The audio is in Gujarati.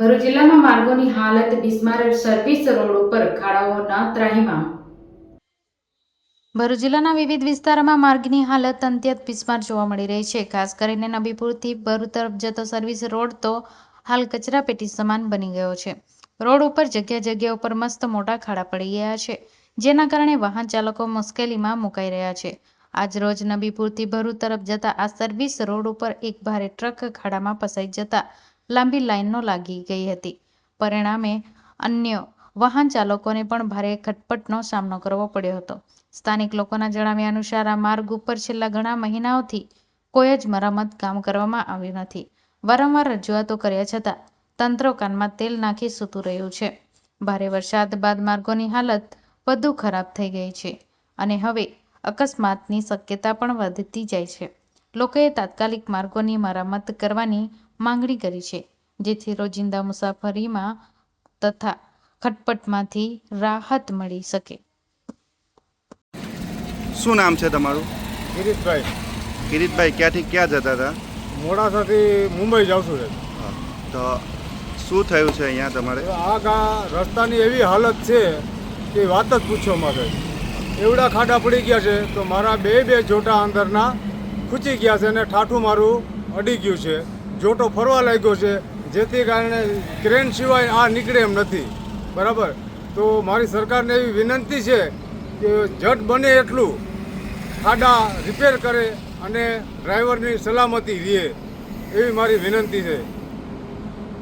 ભરૂચ જિલ્લામાં માર્ગોની હાલત બિસ્માર સર્વિસ રોડ ઉપર ખાડાઓના ત્રાહીમાં ભરૂચ જિલ્લાના વિવિધ વિસ્તારોમાં માર્ગની હાલત અત્યંત બિસ્માર જોવા મળી રહી છે. ખાસ કરીને નબીપુરથી ભરૂચ તરફ જતો સર્વિસ રોડ તો હાલ કચરાપેટી સમાન બની ગયો છે. રોડ ઉપર જગ્યા જગ્યા ઉપર મસ્ત મોટા ખાડા પડી ગયા છે, જેના કારણે વાહન ચાલકો મુશ્કેલીમાં મુકાઈ રહ્યા છે. આજ રોજ નબીપુરથી ભરૂચ તરફ જતા આ સર્વિસ રોડ ઉપર એક ભારે ટ્રક ખાડામાં ફસાઈ જતા લાંબી લાઈનો લાગી ગઈ હતી. પરિણામે અન્ય વાહન ચાલકોને પણ ભારે ખટપટનો સામનો કરવો પડ્યો હતો. સ્થાનિક લોકોના જણાવ્યા અનુસાર આ માર્ગ ઉપર છેલ્લા ઘણા મહિનાઓથી કોઈ જ મરામત કામ કરવામાં આવ્યું નથી. વારંવાર રજૂઆતો કર્યા છતાં તંત્ર કાનમાં તેલ નાખી સૂતું રહ્યું છે. ભારે વરસાદ બાદ માર્ગોની હાલત વધુ ખરાબ થઈ ગઈ છે અને હવે અકસ્માતની શક્યતા પણ વધતી જાય છે. લોકોએ તાત્કાલિક માર્ગોની મરામત કરવાની માંગણી કરી છે. જેથી રોજિંદા મુસાફરીમાં તથા ખટપટમાંથી રાહત મળી શકે. શું નામ છે તમારું? કિરીટભાઈ. કિરીટભાઈ ક્યાંથી ક્યાં જતા હતા? મોડાસાથી મુંબઈ જાઉં છું રે તો શું થયું છે અહીંયા તમારે? આ ગા રસ્તાની એવી હાલત છે કે વાત જ પૂછો મારે એવડા ખાડા પડી ગયા છે તો મારા બે બે જોટા અંદરના ખૂચી ગયા છે અને ઠાઠું મારું અડી ગયું છે. જોટો ફરવા લાગ્યો છે, જેથી કારણે ક્રેન સિવાય આ નીકળે એમ નથી. બરાબર? તો મારી સરકારને એવી વિનંતી છે કે જટ બને એટલું, ખાડા રિપેર કરે અને ડ્રાઈવરની સલામતી રહે. એવી મારી વિનંતી છે.